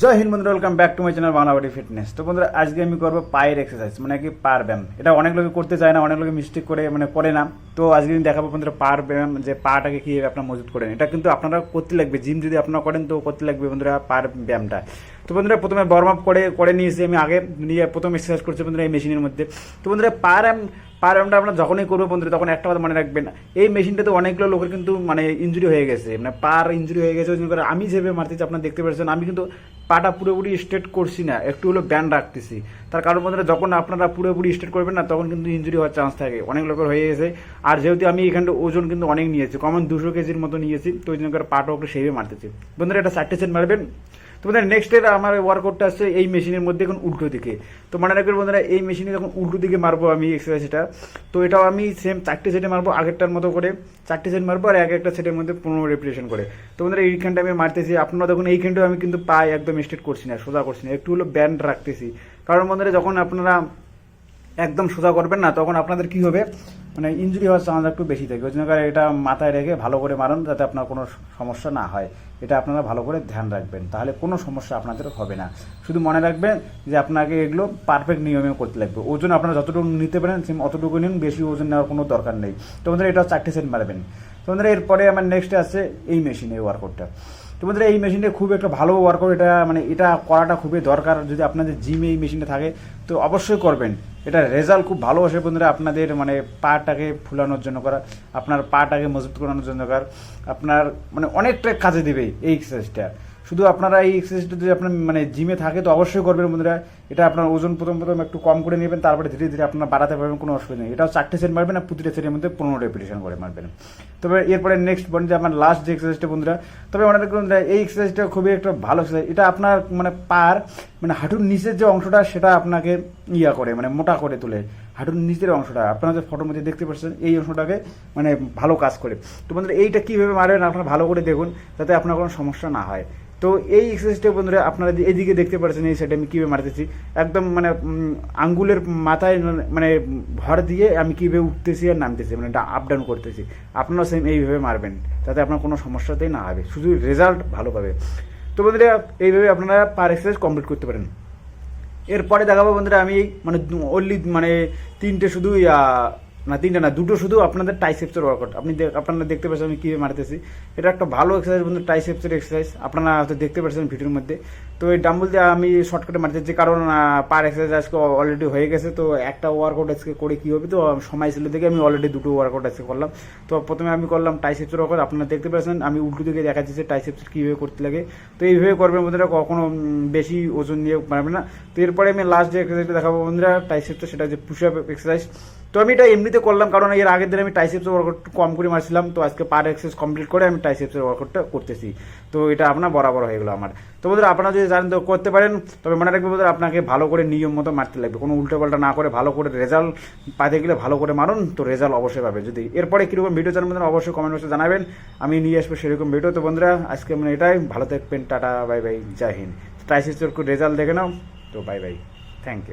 জয় হিন্দ বন্ধুরা welcome back to my channel Bangla body fitness তো বন্ধুরা, আজকে আমি করব পায়ের এক্সারসাইজ মানে কি পার ব্যায়াম। এটা অনেক লোকে করতে চায় না, অনেক লোকে মিস্টেক করে মানে করে না। তো আজকে আমি দেখাবো বন্ধুরা পার ব্যায়াম, যে পাটাকে কীভাবে আপনার মজুত করেন। এটা কিন্তু আপনারা করতে লাগবে জিম যদি আপনারা করেন তো করতে লাগবে বন্ধুরা পার ব্যায়ামটা। তো বন্ধুরা, প্রথমে ওয়ার্ম আপ করে করে নিয়েছি আমি আগে, নিয়ে প্রথম এক্সারসাইজ করছি বন্ধুরা এই মেশিনের মধ্যে। তো বন্ধুরা, পার পার ব্যায়ামটা আপনারা যখনই করব বন্ধুরা তখন একটা কথা মনে রাখবেন, এই মেশিনটাতে অনেকগুলো লোকের কিন্তু মানে ইঞ্জুরি হয়ে গেছে। মানে পার ইঞ্জুরি হয়ে গেছে করে আমি যেভাবে মারতেছি, আপনারা দেখতে পাচ্ছেন আমি কিন্তু পাটা পুরোপুরি স্ট্রেট করছি না, একটু হলো ব্যান্ড রাখতেছি। তার কারণ বন্ধুরা, যখন আপনারা পুরোপুরি স্ট্রেট করবেন না, তখন কিন্তু ইঞ্জুরি হওয়ার চান্স থাকে। অনেক লোকের হয়ে গেছে। আর যেহেতু আমি এখানটা ওজন কিন্তু অনেক নিয়েছি কমন দুশো কেজির মতো নিয়েছি, তো ওই জন্য করে পাটা একটু সেইভাবে মারতেছি। বন্ধুরা, এটা চারটে সেট মারবেন। তোমাদের নেক্সট এর আমার ওয়ার্কআউটটা আসছে এই মেশিনের মধ্যে এখন উল্টো দিকে। তো মনে রাখবেন বন্ধুরা, এই মেশিনে যখন উল্টো দিকে মারবো আমি এক্সারসাইজটা তো এটাও আমি সেম চারটে সেটে মারবো, আগেরটার মতো করে। চারটে সেট মারবো আর এক একটা সেটের মধ্যে পনেরো রেপিটেশন করে। তো বন্ধুরা এইখানটা আমি মারতেছি। আপনারা দেখুন এইখানটাও আমি কিন্তু পায়ে একদম স্ট্রেট করছি না, সোজা করছি না। একটু হলো ব্যান্ড রাখতেছি। কারণ বন্ধুরা, যখন আপনারা একদম সোজা করবেন না, তখন আপনাদের কি হবে? মানে ইঞ্জুরি হওয়ার চান্স একটু বেশি থাকে। ওই জন্য এটা মাথায় রেখে ভালো করে মারুন যাতে আপনার কোনো সমস্যা না হয়। এটা আপনারা ভালো করে ধ্যান রাখবেন। তাহলে কোনো সমস্যা আপনাদের হবে না। শুধু মনে রাখবেন যে আপনাকে এগুলো পারফেক্ট নিয়মে করতে লাগবে। ওজন আপনারা যতটুকু নিতে পারেন অতটুকু নিন, বেশি ওজন নেওয়ার কোনো দরকার নেই। তো বন্ধুরা, এটা চারটে সেট মারবেন। তো বন্ধুরা, এরপরে আমার নেক্সট আছে এই মেশিন ওয়ার্কআউটটা তো বন্ধুরা এই মেশিনটা খুব একটা ভালো ওয়ার্কআউট এটা মানে এটা করাটা খুবই দরকার যদি আপনাদের জিমে এই মেশিনটা থাকে। তো অবশ্যই করবেন। এটা রেজাল্ট খুব ভালো আসে বন্ধুরা আপনাদের মানে পাটাকে ফুলানোর জন্য করা, আপনার পাটাকে মজবুত করানোর জন্য করা, আপনার মানে অনেকটা কাজে দেবে এই এক্সারসাইজটা শুধু আপনারা এই এক্সারসাইজটা যদি আপনার মানে জিমে থাকে তো অবশ্যই করবেন বন্ধুরা। এটা আপনার ওজন প্রথম প্রথম একটু কম করে নেবেন তারপরে ধীরে ধীরে আপনার বাড়াতে পারবেন কোনো অসুবিধা নেই। এটাও চারটে সেট মারবেন আর প্রতিটা সেটের মধ্যে পনেরো রেপিটেশন করে মারবেন। তবে এরপরে নেক্সট যে আমার লাস্ট যে এক্সারসাইজটা বন্ধুরা তবে বন্ধুরা, এই এক্সারসাইজটা খুবই একটা ভালো এক্সারসাইজ এটা আপনার মানে পার মানে হাঁটুর নিচের যে অংশটা সেটা আপনাকে ইয়া করে মানে মোটা করে তোলে। হাঁটুর নিচের অংশটা আপনারা যে ফটোর মধ্যে দেখতে পাচ্ছেন এই অংশটাকে মানে ভালো কাজ করে। তো বন্ধুরা এইটা কীভাবে মারবেন আপনারা ভালো করে দেখুন যাতে আপনার কোনো সমস্যা না হয়। তো এই এক্সারসাইজটা বন্ধুরা আপনারা এদিকে দেখতে পাচ্ছেন, এই সাইডে আমি কীভাবে মারতেছি? একদম মানে আঙ্গুলের মাথায় মানে ভর দিয়ে আমি কীভাবে উঠতেছি আর নামতেছি মানে আপ ডাউন করতেছি। আপনারা সেম এইভাবে মারবেন, তাতে আপনার কোনো সমস্যাতেই না হবে, শুধু রেজাল্ট ভালো পাবে। তো বন্ধুরা, এইভাবে আপনারা পার এক্সারসাইজ কমপ্লিট করতে পারেন। এরপরে দেখাবো বন্ধুরা, আমি মানে অনলি মানে তিনটে শুধু না, তিনটে না, দুটো শুধু আপনাদের টাইসেপসের ওয়ার্কআউট আপনি আপনারা দেখতে পাচ্ছেন আমি কীভাবে মারতেছি। এটা একটা ভালো এক্সারসাইজ বন্ধু টাইসেপসের এক্সারসাইজ আপনারা হয়তো দেখতে পাচ্ছেন ভিডিওর মধ্যে। তো এই ডাম্বল দিয়ে আমি শর্টকাটে মারতে মারতেছি কারণ পার এক্সারসাইজ আজকে অলরেডি হয়ে গেছে, তো একটা ওয়ার্কআউট আজকে করে কী হবে? তো সময় ছিল দেখে আমি অলরেডি দুটো ওয়ার্কআউট আজকে করলাম। তো প্রথমে আমি করলাম টাইসেপসের ওয়ার্কআউট আপনারা দেখতে পাচ্ছেন, আমি উল্টো দিকে দেখাচ্ছি যে টাইসেপস কীভাবে করতে লাগে। তো এইভাবে করবেন বন্ধুরা, কখনো বেশি ওজন নিয়ে পারবে না। তো এরপরে আমি লাস্ট যে এক্সারসাইজটা দেখাবো বন্ধুরা টাইসেপসটা সেটা হচ্ছে পুশ আপ এক্সারসাইজ তো আমি এটা এমনিতে করলাম, কারণ এর আগের দিন আমি টাইসেপসের ওয়ার্কআউট কম করে মারছিলাম, তো আজকে পার এক্সারসাইজ কমপ্লিট করে আমি টাইসেপসের ওয়ার্কআউটটা করতেছি। তো এটা আপনার বরাবর হয়ে গেলো আমার। তো বন্ধুরা, আপনারা যদি জানেন তো করতে পারেন, তবে মনে রাখবেন বন্ধুরা, আপনাকে ভালো করে নিয়ম মতো মারতে লাগবে। কোনো উল্টোপাল্টা না করে ভালো করে রেজাল্ট পাতে গেলে ভালো করে মারুন, তো রেজাল্ট অবশ্যই পাবে। যদি এরপরে কীরকম ভিডিও চান বন্ধুরা, অবশ্যই কমেন্ট বক্সে জানাবেন। আমি নিয়ে আসব সেরকম ভিডিও তো বন্ধুরা, আজকে মানে এটাই। ভালো থাকবেন, টাটা, বাই বাই, জয় হিন্দ। রেজাল্ট দেখে নাও, তো বাই বাই। Thank you